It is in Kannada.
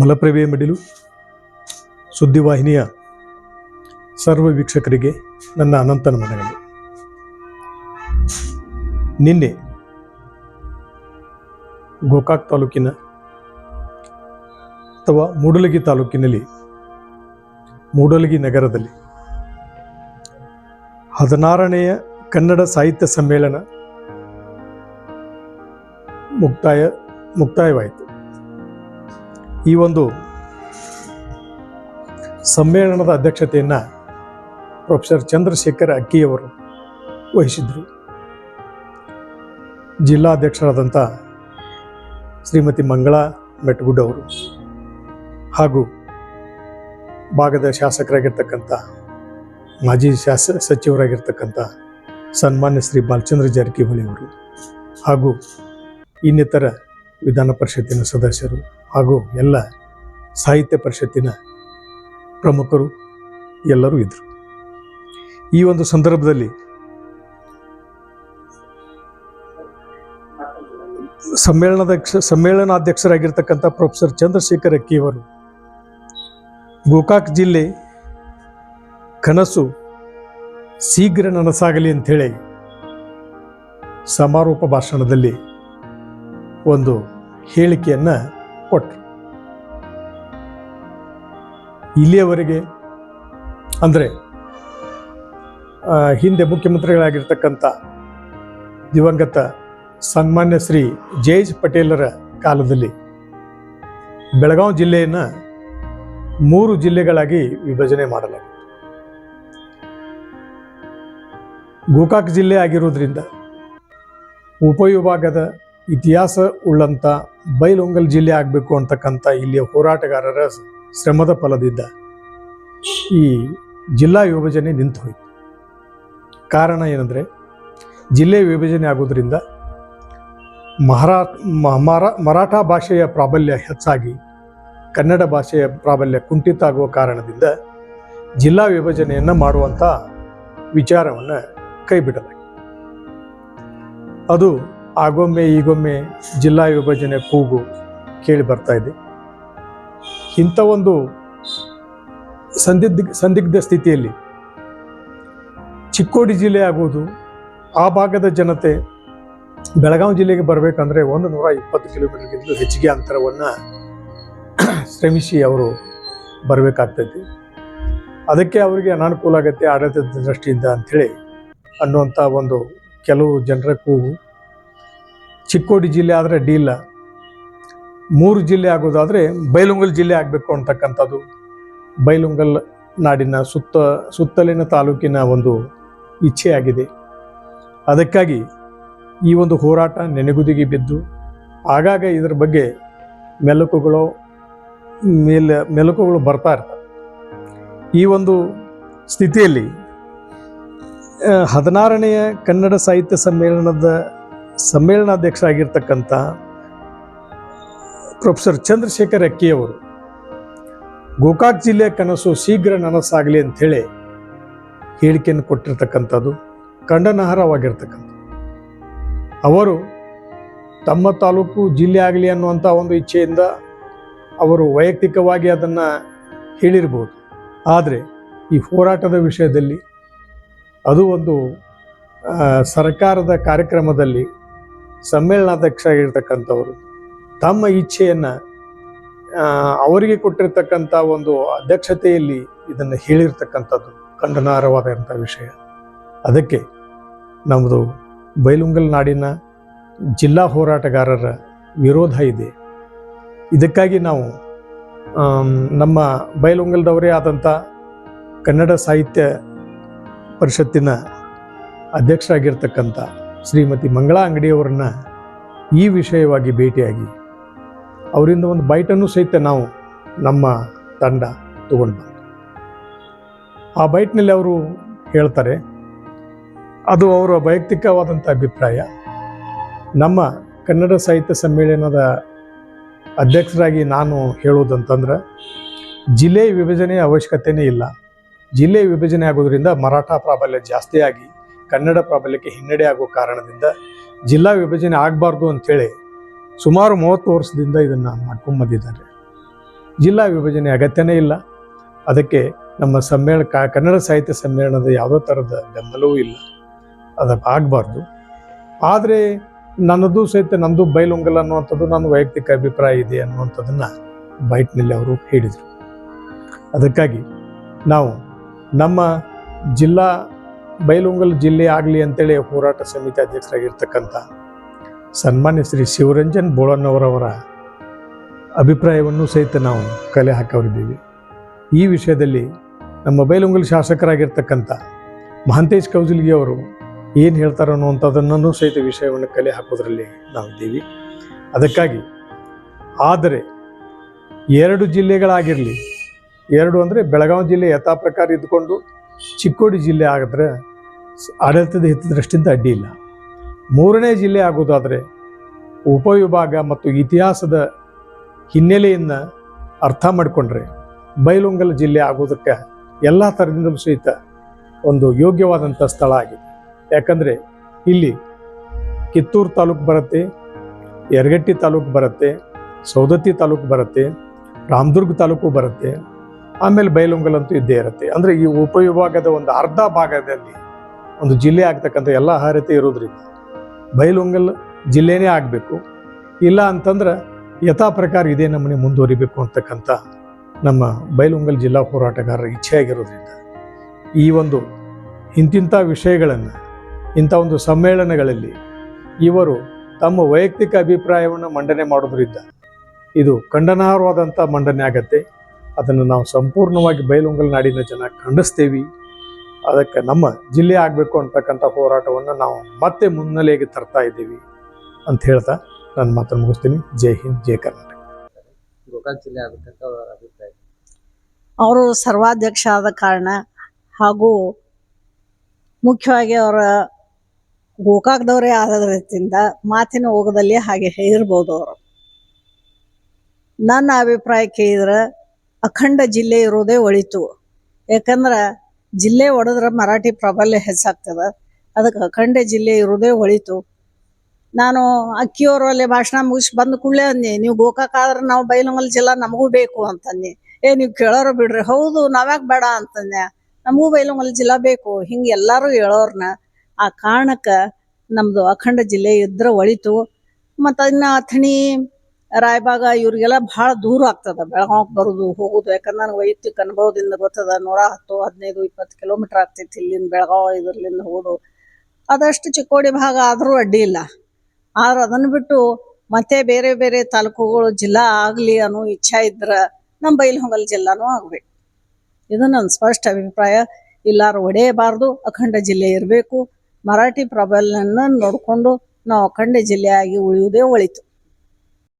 ಮಲಪ್ರಭೆಯ ಮಡಿಲು ಸುದ್ದಿವಾಹಿನಿಯ ಸರ್ವ ವೀಕ್ಷಕರಿಗೆ ನನ್ನ ಅನಂತ ನಮನಗಳು ನಿನ್ನೆ ಗೋಕಾಕ್ ತಾಲೂಕಿನ ಅಥವಾ ಮೂಡಲಗಿ ತಾಲೂಕಿನಲ್ಲಿ ಮೂಡಲಗಿ ನಗರದಲ್ಲಿ ಹದಿನಾರನೆಯ ಕನ್ನಡ ಸಾಹಿತ್ಯ ಸಮ್ಮೇಳನ ಮುಕ್ತಾಯ ಮುಕ್ತಾಯವಾಯಿತು. ಈ ಒಂದು ಸಮ್ಮೇಳನದ ಅಧ್ಯಕ್ಷತೆಯನ್ನು ಪ್ರೊಫೆಸರ್ ಚಂದ್ರಶೇಖರ್ ಅಕ್ಕಿಯವರು ವಹಿಸಿದರು. ಜಿಲ್ಲಾಧ್ಯಕ್ಷರಾದಂಥ ಶ್ರೀಮತಿ ಮಂಗಳಾ ಮೆಟ್ಗುಡ್ ಅವರು ಹಾಗೂ ಭಾಗದ ಶಾಸಕರಾಗಿರ್ತಕ್ಕಂಥ ಮಾಜಿ ಶಾಸ ಸಚಿವರಾಗಿರ್ತಕ್ಕಂಥ ಸನ್ಮಾನ್ಯ ಶ್ರೀ ಬಾಲಚಂದ್ರ ಜಾರಕಿಹೊಳಿ ಅವರು ಹಾಗೂ ಇನ್ನಿತರ ವಿಧಾನ ಪರಿಷತ್ತಿನ ಸದಸ್ಯರು ಹಾಗೂ ಎಲ್ಲ ಸಾಹಿತ್ಯ ಪರಿಷತ್ತಿನ ಪ್ರಮುಖರು ಎಲ್ಲರೂ ಇದ್ದರು ಈ ಒಂದು ಸಂದರ್ಭದಲ್ಲಿ ಸಮ್ಮೇಳನದ ಸಮ್ಮೇಳನಾಧ್ಯಕ್ಷರಾಗಿರ್ತಕ್ಕಂಥ ಪ್ರೊಫೆಸರ್ ಚಂದ್ರಶೇಖರ್ ಅಕ್ಕಿಯವರು ಗೋಕಾಕ್ ಜಿಲ್ಲೆ ಕನಸು ಶೀಘ್ರ ನನಸಾಗಲಿ ಅಂಥೇಳಿ ಸಮಾರೋಪ ಭಾಷಣದಲ್ಲಿ ಒಂದು ಹೇಳಿಕೆಯನ್ನು ಕೊಟ್ಟರು ಇಲ್ಲಿಯವರೆಗೆ ಅಂದರೆ ಹಿಂದೆ ಮುಖ್ಯಮಂತ್ರಿಗಳಾಗಿರ್ತಕ್ಕಂಥ ದಿವಂಗತ ಸನ್ಮಾನ್ಯ ಶ್ರೀ ಜಯೇಶ್ ಪಟೇಲರ ಕಾಲದಲ್ಲಿ ಬೆಳಗಾವಿ ಜಿಲ್ಲೆಯನ್ನು ಮೂರು ಜಿಲ್ಲೆಗಳಾಗಿ ವಿಭಜನೆ ಮಾಡಲಾಗಿದೆ ಗೋಕಾಕ್ ಜಿಲ್ಲೆ ಆಗಿರೋದ್ರಿಂದ ಉಪವಿಭಾಗದ ಇತಿಹಾಸ ಉಳ್ಳಂಥ ಬೈಲೊಂಗಲ್ ಜಿಲ್ಲೆ ಆಗಬೇಕು ಅಂತಕ್ಕಂಥ ಇಲ್ಲಿಯ ಹೋರಾಟಗಾರರ ಶ್ರಮದ ಫಲದಿಂದ ಈ ಜಿಲ್ಲಾ ವಿಭಜನೆ ನಿಂತು ಹೋಯಿತು. ಕಾರಣ ಏನಂದರೆ, ಜಿಲ್ಲೆ ವಿಭಜನೆ ಆಗೋದ್ರಿಂದ ಮಹಾರಾ ಮರಾ ಮರಾಠ ಭಾಷೆಯ ಪ್ರಾಬಲ್ಯ ಹೆಚ್ಚಾಗಿ ಕನ್ನಡ ಭಾಷೆಯ ಪ್ರಾಬಲ್ಯ ಕುಂಠಿತ ಆಗುವ ಕಾರಣದಿಂದ ಜಿಲ್ಲಾ ವಿಭಜನೆಯನ್ನು ಮಾಡುವಂಥ ವಿಚಾರವನ್ನು ಕೈಬಿಡಲಾಗಿದೆ. ಅದು ಆಗೊಮ್ಮೆ ಈಗೊಮ್ಮೆ ಜಿಲ್ಲಾ ವಿಭಜನೆ ಕೂಗು ಕೇಳಿ ಬರ್ತಾ ಇದೆ. ಇಂಥ ಒಂದು ಸಂದಿಗ್ಧ ಸಂದಿಗ್ಧ ಸ್ಥಿತಿಯಲ್ಲಿ ಚಿಕ್ಕೋಡಿ ಜಿಲ್ಲೆ ಆಗುವುದು ಆ ಭಾಗದ ಜನತೆ ಬೆಳಗಾವಿ ಜಿಲ್ಲೆಗೆ ಬರಬೇಕಂದ್ರೆ ಒಂದು ನೂರ ಇಪ್ಪತ್ತು ಕಿಲೋಮೀಟರ್ಗಿಂತಲೂ ಹೆಚ್ಚಿಗೆ ಅಂತರವನ್ನು ಶ್ರಮಿಸಿ ಅವರು ಬರಬೇಕಾಗ್ತೈತಿ. ಅದಕ್ಕೆ ಅವರಿಗೆ ಅನಾನುಕೂಲ ಆಗುತ್ತೆ ಆಡಳಿತದ ದೃಷ್ಟಿಯಿಂದ ಅಂಥೇಳಿ ಅನ್ನುವಂಥ ಒಂದು ಕೆಲವು ಜನರ ಕೂಗು ಚಿಕ್ಕೋಡಿ ಜಿಲ್ಲೆ ಆದರೆ ಅಡ್ಡಿಯಿಲ್ಲ ಮೂರು ಜಿಲ್ಲೆ ಆಗೋದಾದರೆ ಬೈಲುಂಗಲ್ ಜಿಲ್ಲೆ ಆಗಬೇಕು ಅಂತಕ್ಕಂಥದ್ದು. ಬೈಲುಂಗಲ್ ನಾಡಿನ ಸುತ್ತ, ಸುತ್ತಲಿನ ತಾಲೂಕಿನ ಒಂದು ಇಚ್ಛೆಯಾಗಿದೆ ಅದಕ್ಕಾಗಿ ಈ ಒಂದು ಹೋರಾಟ ನೆನೆಗುದಿಗೆ ಬಿದ್ದು, ಆಗಾಗ ಇದರ ಬಗ್ಗೆ ಮೆಲುಕುಗಳು ಮೇಲೆ, ಮೆಲುಕುಗಳು ಬರ್ತಾ ಇರ್ತವೆ. ಈ ಒಂದು ಸ್ಥಿತಿಯಲ್ಲಿ ಹದಿನಾರನೆಯ ಕನ್ನಡ ಸಾಹಿತ್ಯ ಸಮ್ಮೇಳನದ ಸಮ್ಮೇಳನಾಧ್ಯಕ್ಷ ಆಗಿರ್ತಕ್ಕಂಥ ಪ್ರೊಫೆಸರ್ ಚಂದ್ರಶೇಖರ್ ಅಕ್ಕಿಯವರು ಗೋಕಾಕ್ ಜಿಲ್ಲೆಯ ಕನಸು ಶೀಘ್ರ ನನಸಾಗಲಿ ಅಂಥೇಳಿ ಹೇಳಿಕೆಯನ್ನು ಕೊಟ್ಟಿರ್ತಕ್ಕಂಥದ್ದು ಖಂಡನಾರ್ಹವಾಗಿರ್ತಕ್ಕಂಥ ಅವರು ತಮ್ಮ ತಾಲೂಕು ಜಿಲ್ಲೆ ಆಗಲಿ ಅನ್ನುವಂಥ ಒಂದು ಇಚ್ಛೆಯಿಂದ ಅವರು ವೈಯಕ್ತಿಕವಾಗಿ ಅದನ್ನು ಹೇಳಿರ್ಬೋದು. ಆದರೆ ಈ ಹೋರಾಟದ ವಿಷಯದಲ್ಲಿ ಅದು ಒಂದು ಸರ್ಕಾರದ ಕಾರ್ಯಕ್ರಮದಲ್ಲಿ ಸಮ್ಮೇಳನಾಧ್ಯಕ್ಷ ಆಗಿರ್ತಕ್ಕಂಥವ್ರು ತಮ್ಮ ಇಚ್ಛೆಯನ್ನು ಅವರಿಗೆ ಕೊಟ್ಟಿರ್ತಕ್ಕಂಥ ಒಂದು ಅಧ್ಯಕ್ಷತೆಯಲ್ಲಿ ಇದನ್ನು ಹೇಳಿರ್ತಕ್ಕಂಥದ್ದು ಖಂಡನಾರ್ಹವಾದಂಥ ವಿಷಯ. ಅದಕ್ಕೆ ನಮ್ಮದು ಬೈಲುಂಗಲ್ ನಾಡಿನ ಜಿಲ್ಲಾ ಹೋರಾಟಗಾರರ ವಿರೋಧ ಇದೆ. ಇದಕ್ಕಾಗಿ ನಾವು ನಮ್ಮ ಬೈಲುಂಗಲ್ದವರೇ ಆದಂಥ ಕನ್ನಡ ಸಾಹಿತ್ಯ ಪರಿಷತ್ತಿನ ಅಧ್ಯಕ್ಷರಾಗಿರ್ತಕ್ಕಂಥ ಶ್ರೀಮತಿ ಮಂಗಳಾ ಅಂಗಡಿಯವರನ್ನ ಈ ವಿಷಯವಾಗಿ ಭೇಟಿಯಾಗಿ ಅವರಿಂದ ಒಂದು ಬೈಟನ್ನು ಸಹಿತ ನಾವು ನಮ್ಮ ತಂಡ ತಗೊಂಡು ಬಂತು ಆ ಬೈಟ್ನಲ್ಲಿ ಅವರು ಹೇಳ್ತಾರೆ, ಅದು ಅವರ ವೈಯಕ್ತಿಕವಾದಂಥ ಅಭಿಪ್ರಾಯ. ನಮ್ಮ ಕನ್ನಡ ಸಾಹಿತ್ಯ ಸಮ್ಮೇಳನದ ಅಧ್ಯಕ್ಷರಾಗಿ ನಾನು ಹೇಳುವುದಂತಂದ್ರೆ ಜಿಲ್ಲೆ ವಿಭಜನೆಯ ಅವಶ್ಯಕತೆಯೇ ಇಲ್ಲ. ಜಿಲ್ಲೆ ವಿಭಜನೆ ಆಗೋದ್ರಿಂದ ಮರಾಠ ಪ್ರಾಬಲ್ಯ ಜಾಸ್ತಿ ಆಗಿ ಕನ್ನಡ ಪ್ರಾಬಲ್ಯಕ್ಕೆ ಹಿನ್ನಡೆ ಆಗುವ ಕಾರಣದಿಂದ ಜಿಲ್ಲಾ ವಿಭಜನೆ ಆಗಬಾರ್ದು ಅಂಥೇಳಿ ಸುಮಾರು ಮೂವತ್ತು ವರ್ಷದಿಂದ ಇದನ್ನು ಮಾಡ್ಕೊಂಬಂದಿದ್ದಾರೆ ಜಿಲ್ಲಾ ವಿಭಜನೆ ಅಗತ್ಯನೇ ಇಲ್ಲ. ಅದಕ್ಕೆ ನಮ್ಮ ಸಮ್ಮೇಳನ ಕನ್ನಡ ಸಾಹಿತ್ಯ ಸಮ್ಮೇಳನದ ಯಾವುದೋ ಥರದ ಬೆಂಬಲವೂ ಇಲ್ಲ. ಅದು ಆಗಬಾರ್ದು. ಆದರೆ ನನ್ನದು ಸಹಿತ ನಮ್ಮದು ಬೈಲೊಂಗಲ್ ಅನ್ನುವಂಥದ್ದು ನನ್ನ ವೈಯಕ್ತಿಕ ಅಭಿಪ್ರಾಯ ಇದೆ ಅನ್ನುವಂಥದ್ದನ್ನು ಬೈಟ್ನಲ್ಲಿ ಅವರು ಹೇಳಿದರು. ಅದಕ್ಕಾಗಿ ನಾವು ನಮ್ಮ ಜಿಲ್ಲಾ ಬೈಲುಂಗಲ್ ಜಿಲ್ಲೆ ಆಗಲಿ ಅಂತೇಳಿ ಹೋರಾಟ ಸಮಿತಿ ಅಧ್ಯಕ್ಷರಾಗಿರ್ತಕ್ಕಂಥ ಸನ್ಮಾನ್ಯ ಶ್ರೀ ಶಿವರಂಜನ್ ಬೋಳನ್ನವರವರ ಅಭಿಪ್ರಾಯವನ್ನು ಸಹಿತ ನಾವು ಕಲೆ ಹಾಕವರಿದ್ದೀವಿ. ಈ ವಿಷಯದಲ್ಲಿ ನಮ್ಮ ಬೈಲುಂಗಲ್ ಶಾಸಕರಾಗಿರ್ತಕ್ಕಂಥ ಮಹಾಂತೇಶ್ ಕೌಜಲ್ಗಿ ಅವರು ಏನು ಹೇಳ್ತಾರೆ ಅನ್ನುವಂಥದ್ದನ್ನು ಸಹಿತ ವಿಷಯವನ್ನು ಕಲೆ ಹಾಕೋದ್ರಲ್ಲಿ ನಾವಿದ್ದೀವಿ. ಅದಕ್ಕಾಗಿ ಆದರೆ ಎರಡು ಜಿಲ್ಲೆಗಳಾಗಿರಲಿ, ಎರಡು ಅಂದರೆ ಬೆಳಗಾವಿ ಜಿಲ್ಲೆ ಯಥಾ ಪ್ರಕಾರ ಇದ್ಕೊಂಡು ಚಿಕ್ಕೋಡಿ ಜಿಲ್ಲೆ ಆಗಿದ್ರೆ ಆಡಳಿತದ ಹಿತದೃಷ್ಟಿಯಿಂದ ಅಡ್ಡಿ ಇಲ್ಲ. ಮೂರನೇ ಜಿಲ್ಲೆ ಆಗೋದಾದರೆ ಉಪವಿಭಾಗ ಮತ್ತು ಇತಿಹಾಸದ ಹಿನ್ನೆಲೆಯನ್ನು ಅರ್ಥ ಮಾಡಿಕೊಂಡ್ರೆ ಬೈಲುಂಗಲ್ ಜಿಲ್ಲೆ ಆಗೋದಕ್ಕೆ ಎಲ್ಲ ಥರದಿಂದಲೂ ಸಹಿತ ಒಂದು ಯೋಗ್ಯವಾದಂಥ ಸ್ಥಳ ಆಗಿದೆ. ಯಾಕಂದರೆ ಇಲ್ಲಿ ಕಿತ್ತೂರು ತಾಲೂಕು ಬರುತ್ತೆ, ಯರಗಟ್ಟಿ ತಾಲೂಕು ಬರುತ್ತೆ ಸೌದತ್ತಿ ತಾಲೂಕು ಬರುತ್ತೆ, ರಾಮದುರ್ಗ ತಾಲೂಕು ಬರುತ್ತೆ ಆಮೇಲೆ ಬೈಲುಂಗಲ್ ಅಂತೂ ಇದ್ದೇ ಇರುತ್ತೆ. ಅಂದರೆ ಈ ಉಪವಿಭಾಗದ ಒಂದು ಅರ್ಧ ಭಾಗದಲ್ಲಿ ಒಂದು ಜಿಲ್ಲೆ ಆಗ್ತಕ್ಕಂಥ ಎಲ್ಲ ಅರ್ಹತೆ ಇರೋದ್ರಿಂದ ಬೈಲುಂಗಲ್ ಜಿಲ್ಲೆನೇ ಆಗಬೇಕು. ಇಲ್ಲ ಅಂತಂದ್ರೆ ಯಥಾ ಪ್ರಕಾರ ಇದೇ ನಮ್ಮನೆ ಮುಂದುವರಿಬೇಕು ಅಂತಕ್ಕಂಥ ನಮ್ಮ ಬೈಲುಂಗಲ್ ಜಿಲ್ಲಾ ಹೋರಾಟಗಾರರ ಇಚ್ಛೆಯಾಗಿರೋದ್ರಿಂದ ಈ ಒಂದು ಇಂತಿಂಥ ವಿಷಯಗಳನ್ನು, ಇಂಥ ಒಂದು ಸಮ್ಮೇಳನಗಳಲ್ಲಿ ಇವರು ತಮ್ಮ ವೈಯಕ್ತಿಕ ಅಭಿಪ್ರಾಯವನ್ನು ಮಂಡನೆ ಮಾಡೋದ್ರಿಂದ ಇದು ಖಂಡನಾರ್ಹವಾದಂಥ ಮಂಡನೆ ಆಗತ್ತೆ. ಅದನ್ನು ನಾವು ಸಂಪೂರ್ಣವಾಗಿ ಬಯಲುಂಗಲ್ ನಾಡಿನ ಜನ ಖಂಡಿಸ್ತೇವೆ. ಅದಕ್ಕೆ ನಮ್ಮ ಜಿಲ್ಲೆ ಆಗಬೇಕು ಅಂತಕ್ಕಂಥ ಹೋರಾಟವನ್ನು ನಾವು ಮತ್ತೆ ಮುನ್ನೆಲೆಗೆ ತರ್ತಾ ಇದ್ದೀವಿ ಅಂತ ಹೇಳ್ತಾ ನನ್ನ ಮಾತನ್ನು ಮುಗಿಸ್ತೀನಿ. ಜೈ ಹಿಂದ್ ಜೈ ಕರ್ನಾಟಕ. ಗೋಕಾಕ್ ಜಿಲ್ಲೆ ಆಗಬೇಕಂತ ಅವರ ಅಭಿಪ್ರಾಯ? ಅವರು ಸರ್ವಾಧ್ಯಕ್ಷ ಆದ ಕಾರಣ ಹಾಗೂ ಮುಖ್ಯವಾಗಿ ಅವರ ಗೋಕಾಕ್ದವರೇ ಆದದ್ರಿಂದ ಮಾತಿನ ಹೋಗದಲ್ಲಿ ಹಾಗೆ ಹೇಳಿರ್ಬೋದು ಅವರು. ನನ್ನ ಅಭಿಪ್ರಾಯ ಕೇಳಿದ್ರೆ ಅಖಂಡ ಜಿಲ್ಲೆ ಇರೋದೇ ಒಳಿತು. ಯಾಕಂದ್ರೆ ಜಿಲ್ಲೆ ಒಡೆದ್ರೆ ಮರಾಠಿ ಪ್ರಾಬಲ್ಯ ಹೆಚ್ಚಾಗ್ತದ. ಅದಕ್ಕೆ ಅಖಂಡ ಜಿಲ್ಲೆ ಇರೋದೇ ಒಳಿತು. ನಾನು ಅಕ್ಕಿಯವರು ಅಲ್ಲಿ ಭಾಷಣ ಮುಗಿಸಿ ಬಂದು ಕೂಡಲೇ ಅಂದೆ, ನೀವು ಗೋಕಾಕ್ ಆದ್ರೆ ನಾವು ಬೈಲಮಲ್ ಜಿಲ್ಲಾ ನಮಗೂ ಬೇಕು ಅಂತಂದಿ. ಏ, ನೀವು ಕೇಳೋರು ಬಿಡ್ರಿ, ಹೌದು, ನಾವ್ಯಾಕೆ ಬೇಡ ಅಂತಂದೆ. ನಮಗೂ ಬೈಲಮಲ್ ಜಿಲ್ಲಾ ಬೇಕು, ಹಿಂಗೆ ಎಲ್ಲರೂ ಹೇಳೋರ್ನ. ಆ ಕಾರಣಕ್ಕೆ ನಮ್ಮದು ಅಖಂಡ ಜಿಲ್ಲೆ ಇದ್ರೆ ಒಳಿತು. ಮತ್ತು ಅದನ್ನ ಅಥಣಿ ರಾಯಬಾಗ ಇವ್ರಿಗೆಲ್ಲ ಬಹಳ ದೂರ ಆಗ್ತದ. ಬೆಳಗಾವ್ ಬರೋದು, ಹೋಗೋದು. ಯಾಕಂದ್ರೆ ನನಗೆ ವೈಯಕ್ತಿಕ ಅನುಭವದಿಂದ ಗೊತ್ತದ, ನೂರ ಹತ್ತು, ಹದಿನೈದು, ಇಪ್ಪತ್ತು ಕಿಲೋಮೀಟರ್ ಆಗ್ತೈತಿ ಇಲ್ಲಿಂದ ಬೆಳಗಾವ್ ಇದರ್ಲಿಂದ ಹೋಗೋದು ಅದಷ್ಟು ಚಿಕ್ಕೋಡಿ ಭಾಗ ಆದರೂ ಅಡ್ಡಿ ಇಲ್ಲ. ಆದ್ರೆ ಅದನ್ನು ಬಿಟ್ಟು ಮತ್ತೆ ಬೇರೆ ಬೇರೆ ತಾಲೂಕುಗಳು ಜಿಲ್ಲಾ ಆಗಲಿ ಅನ್ನೋ ಇಚ್ಛೆ ಇದ್ರೆ ನಮ್ಮ ಬೈಲಹೊಂಗಲ್ ಜಿಲ್ಲಾನು ಆಗ್ಬೇಕು. ಇದು ನನ್ನ ಸ್ಪಷ್ಟ ಅಭಿಪ್ರಾಯ. ಇಲ್ಲಾರು ಒಡೆಯಬಾರ್ದು, ಅಖಂಡ ಜಿಲ್ಲೆ ಇರಬೇಕು. ಮರಾಠಿ ಪ್ರಾಬಲ್ಯನ ನೋಡಿಕೊಂಡು ನಾವು ಅಖಂಡ ಜಿಲ್ಲೆಯಾಗಿ ಉಳಿಯುವುದೇ ಒಳಿತು.